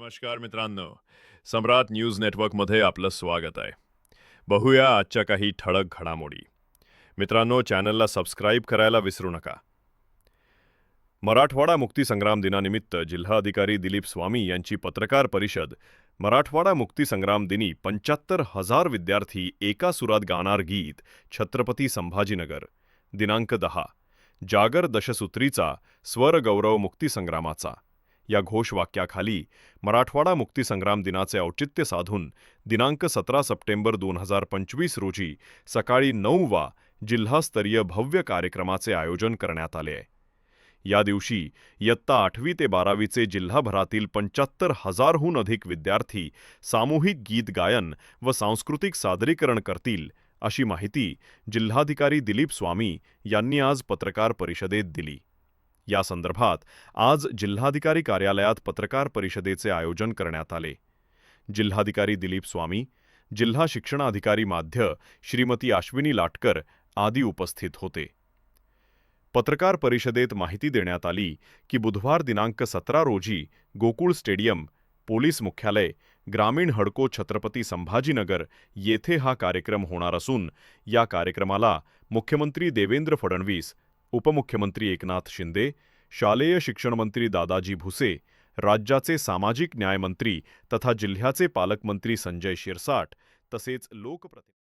नमस्कार मित्रांनो. सम्राट न्यूज नेटवर्कमध्ये आपलं स्वागत आहे. बघूया आजच्या काही ठळक घडामोडी. मित्रांनो चॅनलला सबस्क्राईब करायला विसरू नका. मराठवाडा मुक्तीसंग्राम दिनानिमित्त जिल्हाधिकारी दिलीप स्वामी यांची पत्रकार परिषद मराठवाडा मुक्तीसंग्राम दिनी पंच्याहत्तर हजार विद्यार्थी एका सुरात गाणार गीत छत्रपती संभाजीनगर. दिनांक दहा. जागर दशसूत्रीचा स्वरगौरव मुक्तीसंग्रामाचा या घोषवाक्याखाली मराठवाडा मुक्तीसंग्राम दिनाचे औचित्य साधून दिनांक सतरा सप्टेंबर दोन हजार पंचवीस रोजी सकाळी नऊ वा जिल्हास्तरीय भव्य कार्यक्रमाचे आयोजन करण्यात आले. या दिवशी इयत्ता आठवी ते बारावीचे जिल्हाभरातील पंच्याहत्तर हजारहून अधिक विद्यार्थी सामूहिक गीत गायन व सांस्कृतिक सादरीकरण करतील अशी माहिती जिल्हाधिकारी दिलीप स्वामी यांनी आज पत्रकार परिषदेत दिली. या संदर्भात आज जिल्हाधिकारी कार्यालयात पत्रकार परिषदेचे आयोजन करण्यात आले. जिल्हाधिकारी दिलीप स्वामी जिल्हा शिक्षणाधिकारी माध्य श्रीमती अश्विनी लाटकर आदी उपस्थित होते. पत्रकार परिषदेत माहिती देण्यात आली की बुधवार दिनांक सतरा रोजी गोकुळ स्टेडियम पोलीस मुख्यालय ग्रामीण हडको छत्रपती संभाजीनगर येथे हा कार्यक्रम होणार असून या कार्यक्रमाला मुख्यमंत्री देवेंद्र फडणवीस उपमुख्यमंत्री एकनाथ शिंदे शालेय शिक्षणमंत्री दादाजी भुसे राज्याचे सामाजिक न्यायमंत्री तथा जिल्ह्याचे पालकमंत्री संजय शिरसाट तसेच लोकप्रति